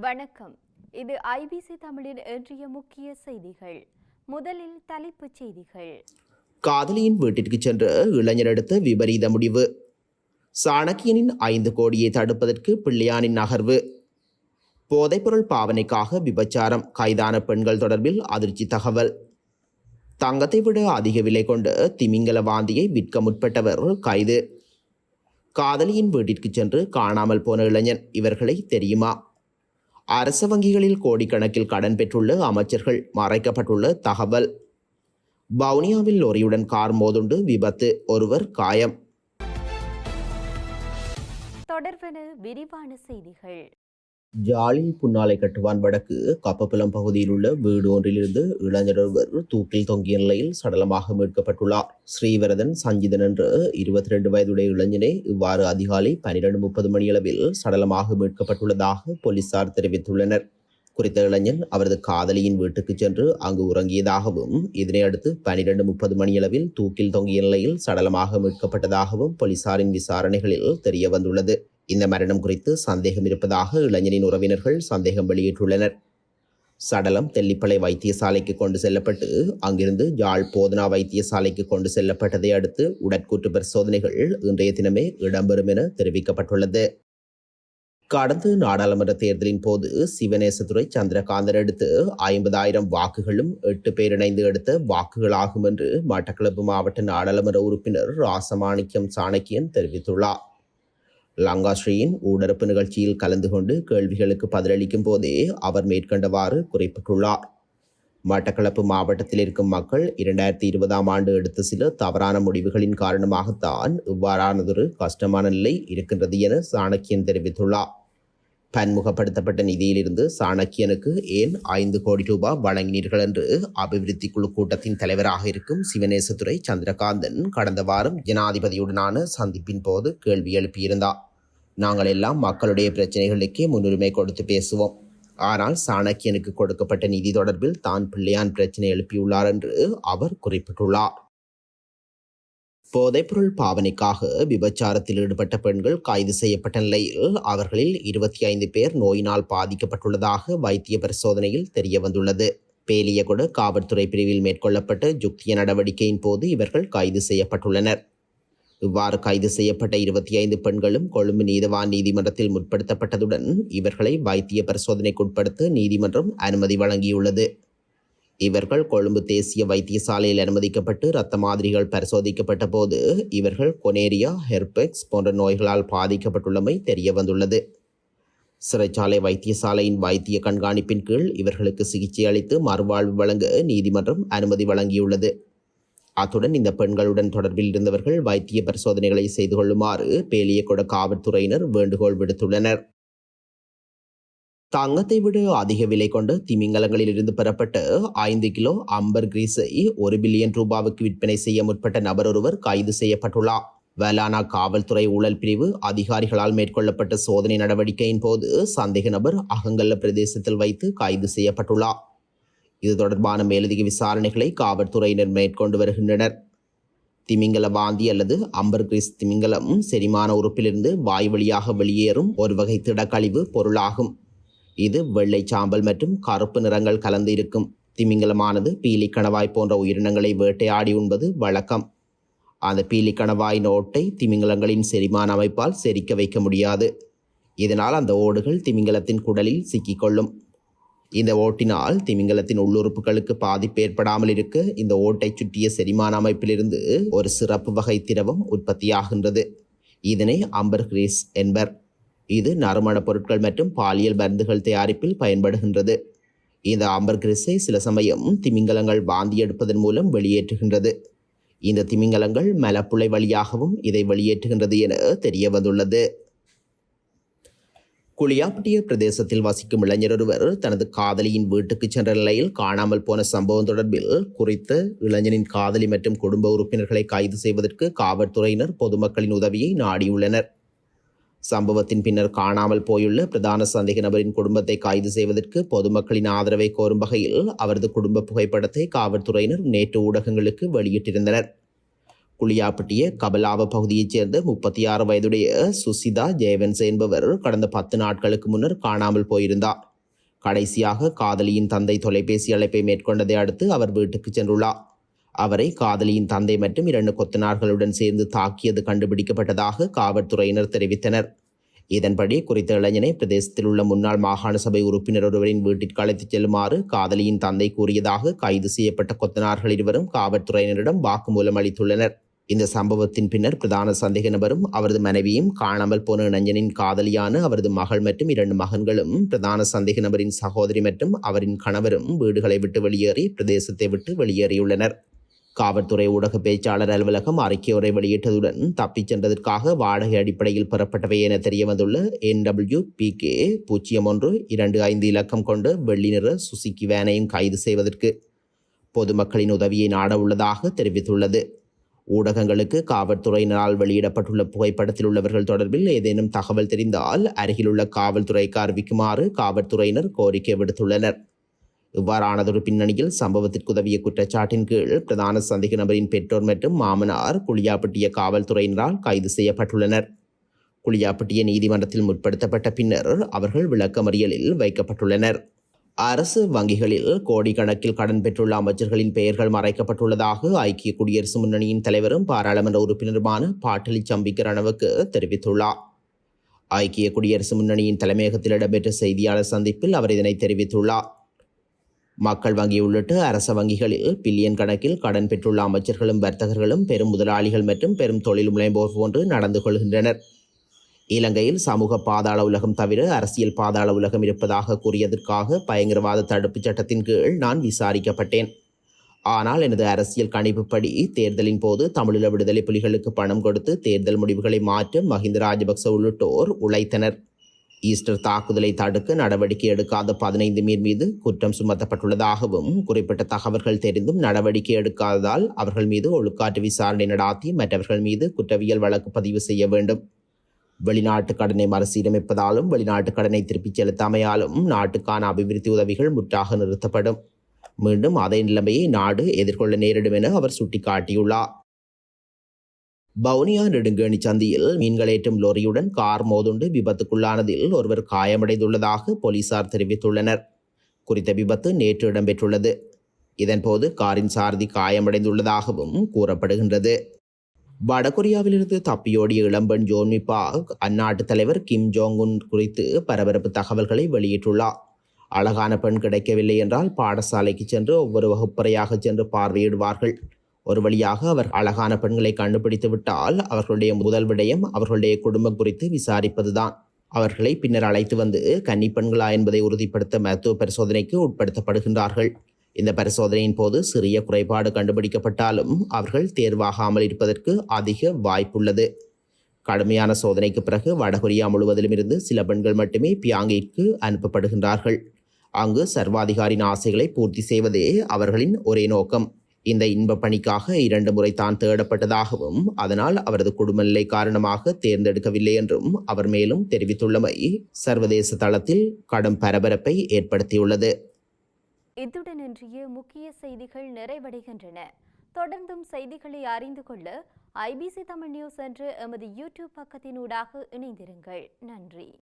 வணக்கம். இது ஐபிசி தமிழின் இன்றைய முக்கிய செய்திகள். முதலில் தலைப்புச் செய்திகள். காதலியின் வீட்டிற்கு சென்று இளைஞர் எடுத்த விபரீத முடிவு. சாணக்கியனின் ஐந்து கோடியை தடுப்பதற்கு பிள்ளையானின் நகர்வு. போதைப்பொருள் பாவனைக்காக விபச்சாரம் கைதான பெண்கள் தொடர்பில் அதிர்ச்சி தகவல். தங்கத்தை விட அதிக விலை கொண்டு திமிங்கல வாந்தியை விற்க முற்பட்டவர் கைது. காதலியின் வீட்டிற்கு சென்று காணாமல் போன இளைஞன் இவர்களை தெரியுமா? அரச வங்கிகளில் கோடிக்கணக்கில் கடன் பெற்றுள்ள அமைச்சர்கள் மறைக்கப்பட்டுள்ள தகவல். பவுனியாவில் லொரியுடன் கார் மோதுண்டு விபத்து ஒருவர் காயம். தொடர்பென விரிவான செய்திகள். ஜாலி புன்னாலை கட்டுவான் வடக்கு. கப்பப்பிலம் பகுதியில் உள்ள வீடு ஒன்றிலிருந்து இளைஞர் ஒருவர் தூக்கில் தொங்கிய நிலையில் சடலமாக மீட்கப்பட்டுள்ளார். ஸ்ரீவரதன் சஞ்சிதன் என்ற இருபத்தி ரெண்டு வயதுடைய இளைஞனை இவ்வாறு அதிகாலை பனிரெண்டு முப்பது மணியளவில் சடலமாக மீட்கப்பட்டுள்ளதாக போலீசார் தெரிவித்துள்ளனர். குறித்த இளைஞன் அவரது காதலியின் வீட்டுக்கு சென்று அங்கு உறங்கியதாகவும் இதனை அடுத்து பனிரெண்டு முப்பது மணியளவில் தூக்கில் தொங்கிய நிலையில் சடலமாக மீட்கப்பட்டதாகவும் போலீசாரின் விசாரணைகளில் தெரிய வந்துள்ளது இந்த மரணம் குறித்து சந்தேகம் இருப்பதாக இளைஞனின் உறவினர்கள் சந்தேகம் வெளியிட்டுள்ளனர். சடலம் தெல்லிப்பளை வைத்தியசாலைக்கு கொண்டு செல்லப்பட்டு அங்கிருந்து யாழ் போதனா வைத்தியசாலைக்கு கொண்டு செல்லப்பட்டதை அடுத்து உடற்கூற்று பரிசோதனைகள் இன்றைய தினமே இடம்பெறும் என தெரிவிக்கப்பட்டுள்ளது. கடந்த நாடாளுமன்ற தேர்தலின் போது சிவநேசத்துறை சந்திரகாந்தன் எடுத்து ஐம்பதாயிரம் வாக்குகளும் எட்டு பேர் இணைந்து எடுத்த வாக்குகளாகும் என்று மட்டக்களப்பு மாவட்ட நாடாளுமன்ற உறுப்பினர் ராசமாணிக்கம் சாணக்கியன் தெரிவித்துள்ளார். லங்காஸ்ரீயின் ஊடரப்பு நிகழ்ச்சியில் கலந்து கொண்டு கேள்விகளுக்கு பதிலளிக்கும் போதே அவர் மேற்கண்டவாறு குறிப்பிட்டுள்ளார். மட்டக்களப்பு மாவட்டத்தில் இருக்கும் மக்கள் இரண்டாயிரத்தி இருபதாம் ஆண்டு எடுத்த சில தவறான முடிவுகளின் காரணமாகத்தான் இவ்வாறானதொரு கஷ்டமான நிலை இருக்கின்றது என சாணக்கியன் தெரிவித்துள்ளார். பன்முகப்படுத்தப்பட்ட நிதியிலிருந்து சாணக்கியனுக்கு ஏன் ஐந்து கோடி ரூபாய் வழங்கினீர்கள் என்று அபிவிருத்தி குழு கூட்டத்தின் தலைவராக இருக்கும் சிவநேசத்துறை சந்திரகாந்தன் கடந்த வாரம் ஜனாதிபதியுடனான சந்திப்பின் போது கேள்வி எழுப்பியிருந்தார். நாங்கள் எல்லாம் மக்களுடைய பிரச்சனைகளுக்கே முன்னுரிமை கொடுத்து பேசுவோம். ஆனால் சாணக்கியனுக்கு கொடுக்கப்பட்ட நிதி தொடர்பில் தான் பிள்ளையான் பிரச்சனை எழுப்பியுள்ளார் என்று அவர் குறிப்பிட்டுள்ளார். போதைப்பொருள் பாவனைக்காக விபச்சாரத்தில் ஈடுபட்ட பெண்கள் கைது செய்யப்பட்ட நிலையில் அவர்களில் இருபத்தி ஐந்து பேர் நோயினால் பாதிக்கப்பட்டுள்ளதாக வைத்திய பரிசோதனையில் தெரிய வந்துள்ளது பேலியகுட காவல்துறை பிரிவில் மேற்கொள்ளப்பட்ட ஜுக்திய நடவடிக்கையின் போது இவர்கள் கைது செய்யப்பட்டுள்ளனர். இவ்வாறு கைது செய்யப்பட்ட இருபத்தி ஐந்து பெண்களும் கொழும்பு நீதவான் நீதிமன்றத்தில் முற்படுத்தப்பட்டதுடன் இவர்களை வைத்திய பரிசோதனைக்குட்படுத்த நீதிமன்றம் அனுமதி வழங்கியுள்ளது. இவர்கள் கொழும்பு தேசிய வைத்தியசாலையில் அனுமதிக்கப்பட்டு இரத்த மாதிரிகள் பரிசோதிக்கப்பட்ட போது இவர்கள் கொனேரியா ஹெர்பெக்ஸ் போன்ற நோய்களால் பாதிக்கப்பட்டுள்ளமை தெரிய வந்துள்ளது. சிறைச்சாலை வைத்தியசாலையின் வைத்திய கண்காணிப்பின் கீழ் இவர்களுக்கு சிகிச்சை அளித்து மறுவாழ்வு வழங்க நீதிமன்றம் அனுமதி வழங்கியுள்ளது. அத்துடன் இந்த பெண்களுடன் தொடர்பில் இருந்தவர்கள் வைத்திய பரிசோதனைகளை செய்து கொள்ளுமாறு பேலியகொட காவல்துறையினர் வேண்டுகோள் விடுத்துள்ளனர். தங்கத்தை விட அதிக விலை கொண்ட திமிங்கலங்களில் இருந்து பெறப்பட்ட ஐந்து கிலோ அம்பர் கிரீஸை ஒரு பில்லியன் ரூபாவுக்கு விற்பனை செய்ய முற்பட்ட நபர் ஒருவர் கைது செய்யப்பட்டுள்ளார். வேலானா காவல்துறை ஊழல் பிரிவு அதிகாரிகளால் மேற்கொள்ளப்பட்ட சோதனை நடவடிக்கையின் போது சந்தேக நபர் அகங்கல்ல பிரதேசத்தில் வைத்து கைது செய்யப்பட்டுள்ளார். இது தொடர்பான மேலதிக விசாரணைகளை காவல்துறையினர் மேற்கொண்டு வருகின்றனர். திமிங்கல வாந்தி அல்லது அம்பர்கிரிஸ் திமிங்கலம் செரிமான உறுப்பிலிருந்து வாய் வழியாக வெளியேறும் ஒரு வகை திடக்கழிவு பொருளாகும். இது வெள்ளை சாம்பல் மற்றும் கருப்பு நிறங்கள் கலந்து இருக்கும் திமிங்கலமானது பீலிக்கணவாய் போன்ற உயிரினங்களை வேட்டையாடி உண்பது வழக்கம். அந்த பீலிக்கணவாய் நோட்டை திமிங்கலங்களின் செரிமான அமைப்பால் செரிக்க வைக்க முடியாது. இதனால் அந்த ஓடுகள் திமிங்கலத்தின் குடலில் சிக்கிக்கொள்ளும். இந்த ஓட்டினால் திமிங்கலத்தின் உள்ளுறுப்புகளுக்கு பாதிப்பு ஏற்படாமல் இருக்க இந்த ஓட்டை சுற்றிய செரிமான அமைப்பிலிருந்து ஒரு சிறப்பு வகை திரவம் உற்பத்தியாகின்றது. இதனை அம்பர் கிரீஸ் என்பர். இது நறுமணப் பொருட்கள் மற்றும் பாலியல் மருந்துகள் தயாரிப்பில் பயன்படுகின்றது. இந்த ஆம்பர் கிரிஸை சில சமயம் திமிங்கலங்கள் வாந்தி எடுப்பதன் மூலம் வெளியேற்றுகின்றது. இந்த திமிங்கலங்கள் மலப்புளை வழியாகவும் இதை வெளியேற்றுகின்றது என தெரிய வந்துள்ளது குளியாப்பட்டிய பிரதேசத்தில் வசிக்கும் இளைஞர் ஒருவர் தனது காதலியின் வீட்டுக்கு சென்ற நிலையில் காணாமல் போன சம்பவம் தொடர்பில் குறித்த இளைஞனின் காதலி மற்றும் குடும்ப உறுப்பினர்களை கைது செய்வதற்கு காவல்துறையினர் பொதுமக்களின் உதவியை நாடியுள்ளனர். சம்பவத்தின் பின்னர் காணாமல் போயுள்ள பிரதான சந்தேக நபரின் குடும்பத்தை கைது செய்வதற்கு பொதுமக்களின் ஆதரவை கோரும் வகையில் அவரது குடும்ப புகைப்படத்தை காவல்துறையினர் நேற்று ஊடகங்களுக்கு வெளியிட்டிருந்தனர். குளியாப்பட்டிய கபலாவ பகுதியைச் சேர்ந்த முப்பத்தி ஆறு வயதுடைய சுசிதா ஜெயவன்ஸ் என்பவர் கடந்த பத்து நாட்களுக்கு முன்னர் காணாமல் போயிருந்தார். கடைசியாக காதலியின் தந்தை தொலைபேசி அழைப்பை மேற்கொண்டதை அடுத்து அவர் வீட்டுக்கு சென்றுள்ளார். அவரை காதலியின் தந்தை மற்றும் இரண்டு கொத்தனார்களுடன் சேர்ந்து தாக்கியது கண்டுபிடிக்கப்பட்டதாக காவல்துறையினர் தெரிவித்தனர். இதன்படி குறித்த இளைஞனை பிரதேசத்தில் உள்ள முன்னாள் மாகாண சபை உறுப்பினர் ஒருவரின் வீட்டிற்கு அழைத்துச் செல்லுமாறு காதலியின் தந்தை கூறியதாக கைது செய்யப்பட்ட கொத்தனார்கள் இருவரும் காவல்துறையினரிடம் வாக்குமூலம் அளித்துள்ளனர். இந்த சம்பவத்தின் பின்னர் பிரதான சந்தேக நபரும் அவரது மனைவியும் காணாமல் போன இளைஞனின் காதலியான அவரது மகள் மற்றும் இரண்டு மகன்களும் பிரதான சந்தேக நபரின் சகோதரி மற்றும் அவரின் கணவரும் வீடுகளை விட்டு வெளியேறி பிரதேசத்தை விட்டு வெளியேறியுள்ளனர். காவல்துறை ஊடக பேச்சாளர் அலுவலகம் அறிக்கையுரை வெளியிட்டதுடன் தப்பிச் சென்றதற்காக வாடகை அடிப்படையில் பெறப்பட்டவை என தெரியவந்துள்ள என்டபிள்யூ பி கே பூஜ்ஜியம் ஒன்று இரண்டு ஐந்து இலக்கம் கொண்டு வெள்ளி நிற சுசுக்கி வேனையும் கைது செய்வதற்கு பொதுமக்களின் உதவியை நாட உள்ளதாக தெரிவித்துள்ளது. ஊடகங்களுக்கு காவல்துறையினரால் வெளியிடப்பட்டுள்ள புகைப்படத்தில் உள்ளவர்கள் தொடர்பில் ஏதேனும் தகவல் தெரிந்தால் அருகிலுள்ள காவல்துறைக்கு அறிவிக்குமாறு காவல்துறையினர் கோரிக்கை விடுத்துள்ளனர். இவ்வாறானதொரு பின்னணியில் சம்பவத்திற்கு உதவிய குற்றச்சாட்டின் கீழ் பிரதான சந்தேக நபரின் பெற்றோர் மற்றும் மாமனார் குளியாப்பட்டிய காவல்துறையினரால் கைது செய்யப்பட்டுள்ளனர். குளியாப்பட்டிய நீதிமன்றத்தில் முற்படுத்தப்பட்ட பின்னர் அவர்கள் விளக்கமறியலில் வைக்கப்பட்டுள்ளனர். அரசு வங்கிகளில் கோடிக்கணக்கில் கடன் பெற்றுள்ள அமைச்சர்களின் பெயர்கள் மறைக்கப்பட்டுள்ளதாக ஐக்கிய குடியரசு முன்னணியின் தலைவரும் பாராளுமன்ற உறுப்பினருமான பாட்டலி சம்பிக்க ரணவுக்கு தெரிவித்துள்ளார். ஐக்கிய குடியரசு முன்னணியின் தலைமையகத்தில் இடம்பெற்ற செய்தியாளர் சந்திப்பில் அவர் இதனை தெரிவித்துள்ளார். மக்கள் வங்கி உள்ளிட்ட அரச வங்கிகளில் பில்லியன் கணக்கில் கடன் பெற்றுள்ள அமைச்சர்களும் வர்த்தகர்களும் பெரும் முதலாளிகள் மற்றும் பெரும் தொழில் முனைவோர் போன்று நடந்து கொள்கின்றனர். இலங்கையில் சமூக பாதாள உலகம் தவிர அரசியல் பாதாள உலகம் இருப்பதாக கூறியதற்காக பயங்கரவாத தடுப்புச் சட்டத்தின் கீழ் நான் விசாரிக்கப்பட்டேன். ஆனால் எனது அரசியல் கணிப்புப்படி தேர்தலின் போது தமிழீழ விடுதலை புலிகளுக்கு பணம் கொடுத்து தேர்தல் முடிவுகளை மாற்ற மஹிந்த ராஜபக்ச உள்ளிட்டோர் உழைத்தனர். ஈஸ்டர் தாக்குதலை தடுக்க நடவடிக்கை எடுக்காத பதினைந்து பேர் மீது குற்றம் சுமத்தப்பட்டுள்ளதாகவும் குறிப்பிட்ட தகவல்கள் தெரிந்தும் நடவடிக்கை எடுக்காததால் அவர்கள் மீது ஒழுக்காற்று விசாரணை நடாத்தி மற்றவர்கள் மீது குற்றவியல் வழக்கு பதிவு செய்ய வேண்டும். வெளிநாட்டு கடனை மறுசீரமைப்பதாலும் வெளிநாட்டு கடனை திருப்பிச் செலுத்தாமையாலும் நாட்டுக்கான அபிவிருத்தி உதவிகள் முற்றாக நிறுத்தப்படும். மீண்டும் அதே நிலைமையை நாடு எதிர்கொள்ள நேரிடும் என அவர் சுட்டிக்காட்டியுள்ளார். வவுனியா நெடுங்கேணி சந்தியில் மீன்களேற்றும் லொரியுடன் கார் மோதுண்டு விபத்துக்குள்ளானதில் ஒருவர் காயமடைந்துள்ளதாக போலீசார் தெரிவித்துள்ளனர். குறித்த விபத்து நேற்று இடம்பெற்றுள்ளது. இதன்போது காரின் சாரதி காயமடைந்துள்ளதாகவும் கூறப்படுகின்றது. வடகொரியாவிலிருந்து தப்பியோடிய இளம்பெண் ஜோன்மி பாக் அந்நாட்டு தலைவர் கிம் ஜோங் உன் குறித்து பரபரப்பு தகவல்களை வெளியிட்டுள்ளார் அழகான பெண் கிடைக்கவில்லை என்றால் பாடசாலைக்கு சென்று ஒவ்வொரு வகுப்பறையாக சென்று பார்வையிடுவார்கள். ஒரு வழியாக அவர் அழகான பெண்களை கண்டுபிடித்து விட்டால் அவர்களுடைய முதல் விடயம் அவர்களுடைய குடும்பம் குறித்து விசாரிப்பதுதான். அவர்களை பின்னர் அழைத்து வந்து கன்னி பெண்களா? என்பதை உறுதிப்படுத்த மருத்துவ பரிசோதனைக்கு உட்படுத்தப்படுகின்றார்கள். இந்த பரிசோதனையின் போது சிறிய குறைபாடு கண்டுபிடிக்கப்பட்டாலும் அவர்கள் தேர்வாகாமல் இருப்பதற்கு அதிக வாய்ப்புள்ளது. கடுமையான சோதனைக்கு பிறகு வடகொரியா முழுவதிலும் இருந்து சில பெண்கள் மட்டுமே பியாங்கிற்கு அனுப்பப்படுகின்றார்கள். அங்கு சர்வாதிகாரின் ஆசைகளை பூர்த்தி செய்வதே அவர்களின் ஒரே நோக்கம். இந்த இன்ப பணிக்காக இரண்டு முறை தான் தேடப்பட்டதாகவும் அதனால் அவரது குடும்ப நிலை காரணமாக தேர்ந்தெடுக்கவில்லை என்றும் அவர் மேலும் தெரிவித்துள்ளமை சர்வதேச தளத்தில் கடும் பரபரப்பை ஏற்படுத்தியுள்ளது. இத்துடன் இன்றைய முக்கிய செய்திகள் நிறைவடைகின்றன. தொடர்ந்தும் செய்திகளை அறிந்து கொள்ள ஐபிசி தமிழ் நியூஸ் என்ற எமது யூடியூப் பக்கத்தினூடாக இணைந்திருங்கள். நன்றி.